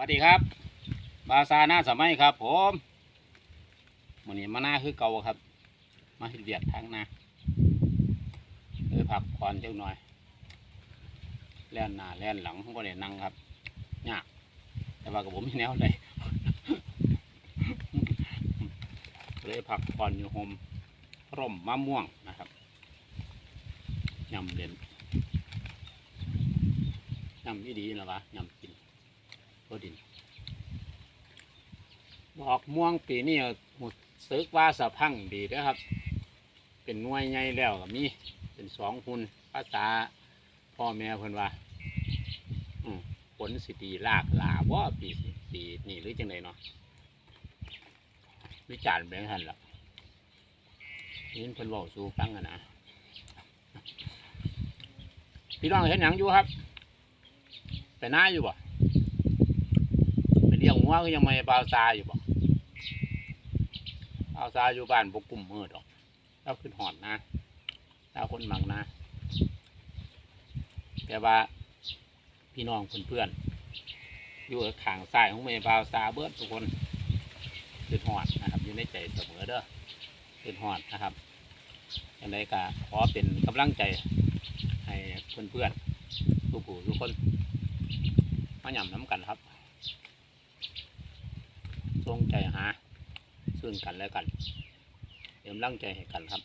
วัสดีครับ บาซาหน้าสมัยครับ ผมวันนี้มาหน้าคือเก่าครับ มาเฮ็ดเวียดทางหน้าเลยพักผ่อนจังหน่อย แล่นหน้าแล่นหลังผมก็ได้นั่งครับยากแต่ว่ากับผมไมีแนวใดเลยพักผ่อนอยู่โฮมร่มมะม่วงนะครับยำเด่นยำที่ดีนะวะยำ กินก็ดินบอกม่วงปีนี้หมดซึกว่าสะพังดีนะครับ เป็นหน่วยใหญ่แล้วก็มีเป็นสองหุ่นภาษาพ่อแม่เพิ่นว่าผลสิดีลากหลาว่าปีสิปีนี่หรือจังไดเนาะวิจารณ์ไปทันละนี่เพิ่นบอกสู่ฟังกันนะพี่น้องเห็นหยังอยู่ครับ ไปหน้าอยู่บ่ หัวก็ยังไม่เบาซาอยู่บ่เบาซาอยู่บ้านบกกลุ่มมืดอกเราขึ้นหอดนะเราคนหมังนะ แต่ว่าพี่น้องเพื่อนๆอยู่ขางซ้ายของเมย์บาวซาเบิดทุกคนขึ้นหอดนะครับอยู่ในใจเสมอเด้อขึ้นหอดนะครับยังไงก็ขอเป็นกำลังใจให้เพื่อนๆทุกผู้ทุกคนมาหย่ำน้ำกันครับ ใจหาซึ่งกันและกันเตรียมร่างใจให้กันครับ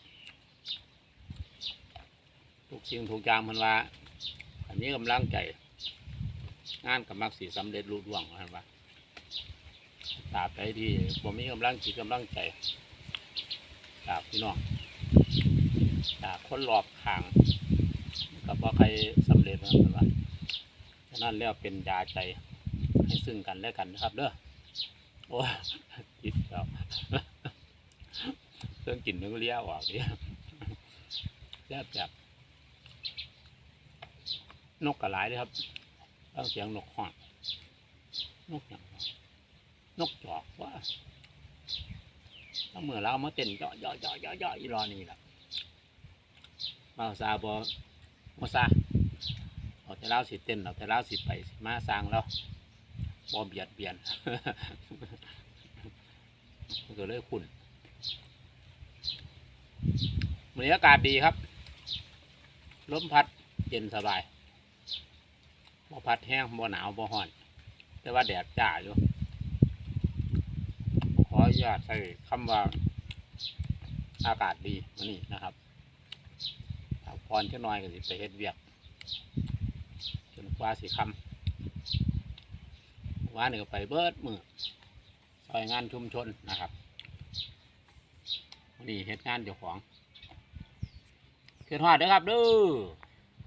ทุกสิ่งทุกอย่างมันว่าอันนี้กำลังใจ งานกับมักสีสำเร็จรุ่ร่วงมันว่าตราบใดที่ผมมีกำลังจิตกำลังใจจาพี่น้องจาคนรอบข้างกับว่าใครสำเร็จมันว่าฉะนั้นแล้วเป็นยาใจให้ซึ่งกันและกันนะครับเด้อ โอ้กินแล้วเครื่องกินนึกเลี้ยวออกเนี่ยแซ่บแบบนกกระไรเลยครับต้องเสียงนกหอนนกอย่างนกจอกว่าถ้าเมื่อเรามาเต้นเจาะเจาะเจาะเจาะเจาะอีรอนี่แหละมาซาบอมาซาเอาแต่เราสิเต้นเอาแต่เราสิไปสิมาสร้างเราบอเบียดเบียน มันก็เลยขุ่นบรรยากาศดีครับ ลมพัดเย็นสบายบ่พัดแห้งบ่หนาวบ่ฮ้อน แต่ว่าแดดจ้าอยู่ขออนุญาตใช้คำว่าอากาศดีมื้อนี้นะครับถ้าพรจะน้อยก็สิไปเฮ็ดเวียกจนกว่าสิคำว่านี่ก็ไปเบิดมือ ซอยงานชุมชนนะครับนี่เฮ็ดงานเจ้าของเกิดหอดเด้อครับเด้อ